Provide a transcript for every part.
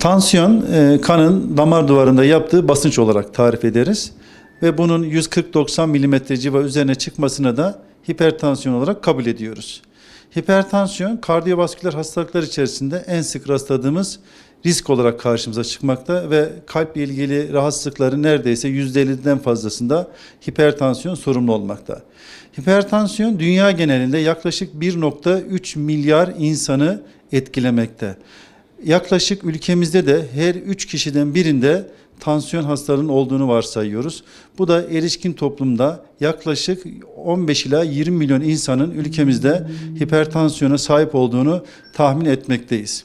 Tansiyon e, kanın damar duvarında yaptığı basınç olarak tarif ederiz. Ve bunun 140-90 mm civa üzerine çıkmasına da hipertansiyon olarak kabul ediyoruz. Hipertansiyon kardiyovasküler hastalıklar içerisinde en sık rastladığımız risk olarak karşımıza çıkmakta ve kalple ilgili rahatsızlıkların neredeyse %50'den fazlasında hipertansiyon sorumlu olmakta. Hipertansiyon dünya genelinde yaklaşık 1.3 milyar insanı etkilemekte. Yaklaşık ülkemizde de her 3 kişiden birinde tansiyon hastalığının olduğunu varsayıyoruz. Bu da erişkin toplumda yaklaşık 15 ila 20 milyon insanın ülkemizde hipertansiyona sahip olduğunu tahmin etmekteyiz.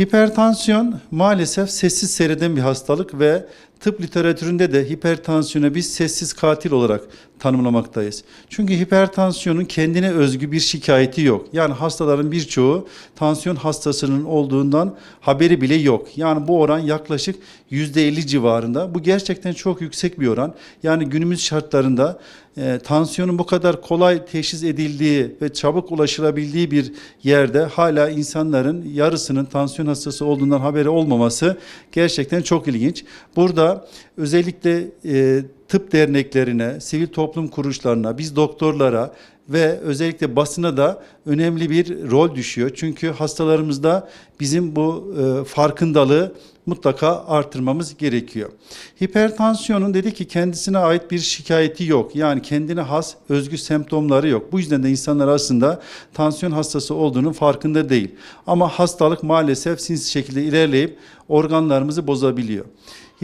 Hipertansiyon maalesef sessiz seyreden bir hastalık ve tıp literatüründe de hipertansiyonu biz sessiz katil olarak tanımlamaktayız. Çünkü hipertansiyonun kendine özgü bir şikayeti yok. Yani hastaların birçoğu tansiyon hastasının olduğundan haberi bile yok. Yani bu oran yaklaşık %50 civarında. Bu gerçekten çok yüksek bir oran. Yani günümüz şartlarında e, tansiyonun bu kadar kolay teşhis edildiği ve çabuk ulaşılabildiği bir yerde hala insanların yarısının tansiyon hastası olduğundan haberi olmaması gerçekten çok ilginç. Burada özellikle e, tıp derneklerine, sivil toplum kuruluşlarına, biz doktorlara ve özellikle basına da önemli bir rol düşüyor. Çünkü hastalarımızda bizim bu e, farkındalığı mutlaka artırmamız gerekiyor. Hipertansiyonun dedi ki kendisine ait bir şikayeti yok. Yani kendine has özgü semptomları yok. Bu yüzden de insanlar aslında tansiyon hastası olduğunun farkında değil. Ama hastalık maalesef sinsi şekilde ilerleyip organlarımızı bozabiliyor.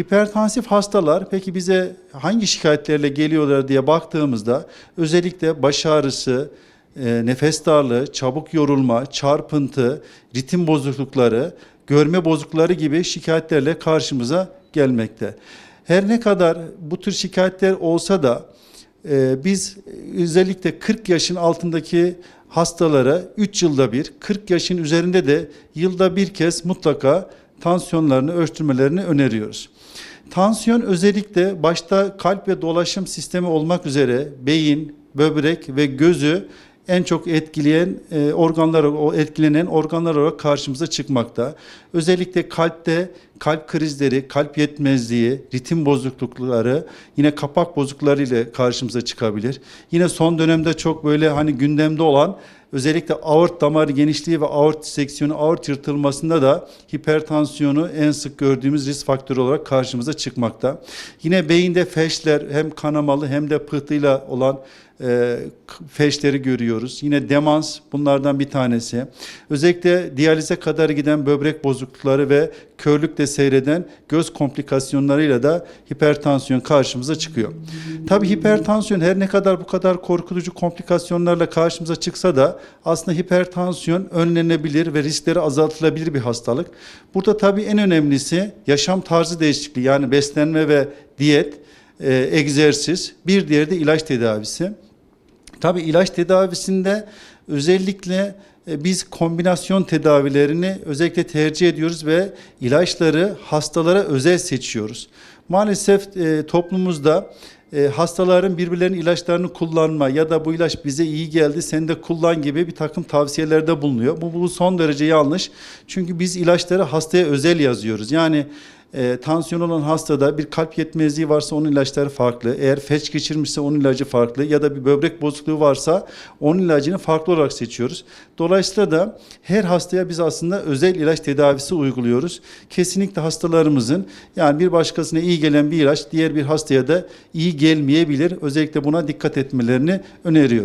Hipertansif hastalar peki bize hangi şikayetlerle geliyorlar diye baktığımızda özellikle baş ağrısı, e, nefes darlığı, çabuk yorulma, çarpıntı, ritim bozuklukları, görme bozuklukları gibi şikayetlerle karşımıza gelmekte. Her ne kadar bu tür şikayetler olsa da e, biz özellikle 40 yaşın altındaki hastalara 3 yılda bir, 40 yaşın üzerinde de yılda bir kez mutlaka tansiyonlarını ölçtürmelerini öneriyoruz. Tansiyon özellikle başta kalp ve dolaşım sistemi olmak üzere beyin, böbrek ve gözü en çok etkileyen e, organlar, etkilenen organlar olarak karşımıza çıkmakta. Özellikle kalpte kalp krizleri, kalp yetmezliği, ritim bozuklukları, yine kapak bozuklukları ile karşımıza çıkabilir. Yine son dönemde çok böyle hani gündemde olan özellikle aort damar genişliği ve aort seksiyonu, aort yırtılmasında da hipertansiyonu en sık gördüğümüz risk faktörü olarak karşımıza çıkmakta. Yine beyinde feşler hem kanamalı hem de pıhtıyla olan e, feşleri görüyoruz. Yine demans bunlardan bir tanesi. Özellikle diyalize kadar giden böbrek bozuklukları ve körlükle seyreden göz komplikasyonlarıyla da hipertansiyon karşımıza çıkıyor. Tabii hipertansiyon her ne kadar bu kadar korkutucu komplikasyonlarla karşımıza çıksa da aslında hipertansiyon önlenebilir ve riskleri azaltılabilir bir hastalık. Burada tabii en önemlisi yaşam tarzı değişikliği yani beslenme ve diyet, e, egzersiz, bir diğeri de ilaç tedavisi. Tabii ilaç tedavisinde özellikle biz kombinasyon tedavilerini özellikle tercih ediyoruz ve ilaçları hastalara özel seçiyoruz. Maalesef e, toplumumuzda e, hastaların birbirlerinin ilaçlarını kullanma ya da bu ilaç bize iyi geldi sen de kullan gibi bir takım tavsiyelerde bulunuyor. Bu, bu son derece yanlış. Çünkü biz ilaçları hastaya özel yazıyoruz. Yani e, tansiyon olan hastada bir kalp yetmezliği varsa onun ilaçları farklı. Eğer felç geçirmişse onun ilacı farklı ya da bir böbrek bozukluğu varsa onun ilacını farklı olarak seçiyoruz. Dolayısıyla da her hastaya biz aslında özel ilaç tedavisi uyguluyoruz. Kesinlikle hastalarımızın yani bir başkasına iyi gelen bir ilaç diğer bir hastaya da iyi gelmeyebilir. Özellikle buna dikkat etmelerini öneriyoruz.